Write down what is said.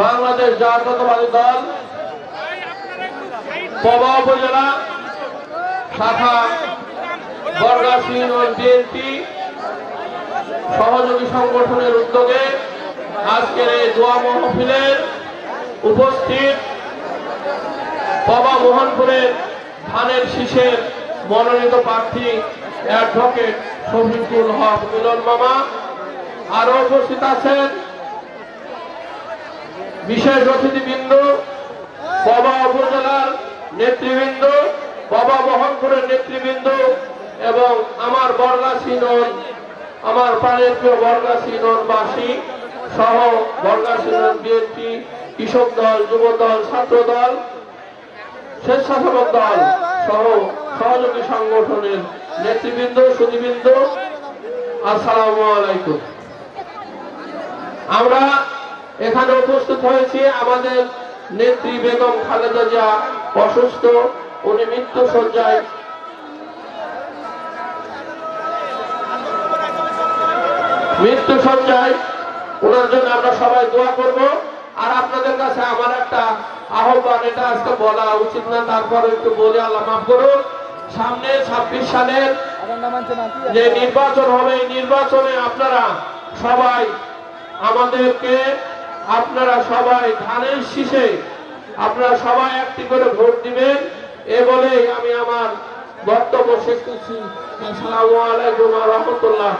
বাংলাদেশ জাতীয়তাবাদী দল পবা উপজেলা, শাখা বরগাছি বিএনপি সহযোগী সংগঠনের উদ্যোগে আজকের এই দোয়া মহফিলের উপস্থিত পবা মোহনপুরের ধানের শীষের মনোনীত প্রার্থী অ্যাডভোকেট শফিকুল হক মিলন মামা। আরও উপস্থিত আছেন বিশেষ অতিথিবৃন্দ পবা উপজেলার নেতৃবৃন্দ পবা মোহনপুরের নেতৃবৃন্দ এবং আমার বরগাছি নন, আমার প্রাণের প্রিয় বরগাছি ননবাসী সহ বরগাছি নন বিএনপি কৃষক দল, যুব দল, ছাত্র দল, স্বেচ্ছাসেবক দল সহ সহযোগী সংগঠনের নেতৃবৃন্দ সুদীবৃন্দ আসসালামু আলাইকুম। আমরা এখানে উপস্থিত হয়েছি আমাদের নেত্রী বেগম খালেদা জিয়া, অসুস্থ, উনি মৃত্যু সজ্জায় মৃত্যু সজ্জায় ওনার জন্য আমরা সবাই দোয়া করব। আর আপনাদের কাছে আমার একটা আহ্বান, এটা আজকে বলা উচিত না, তারপর একটু বলে, আল্লাহ মাফ করুন। সামনে ছাব্বিশ সালের যে নির্বাচন হবে, এই নির্বাচনে আপনারা সবাই আমাদেরকে আপনারা সবাই ধানের শীষে আপনারা সবাই একটি করে ভোট দিবেন। এ বলেই আমি আমার বক্তব্য শেষ করছি। আসসালামু আলাইকুম রহমতুল্লাহ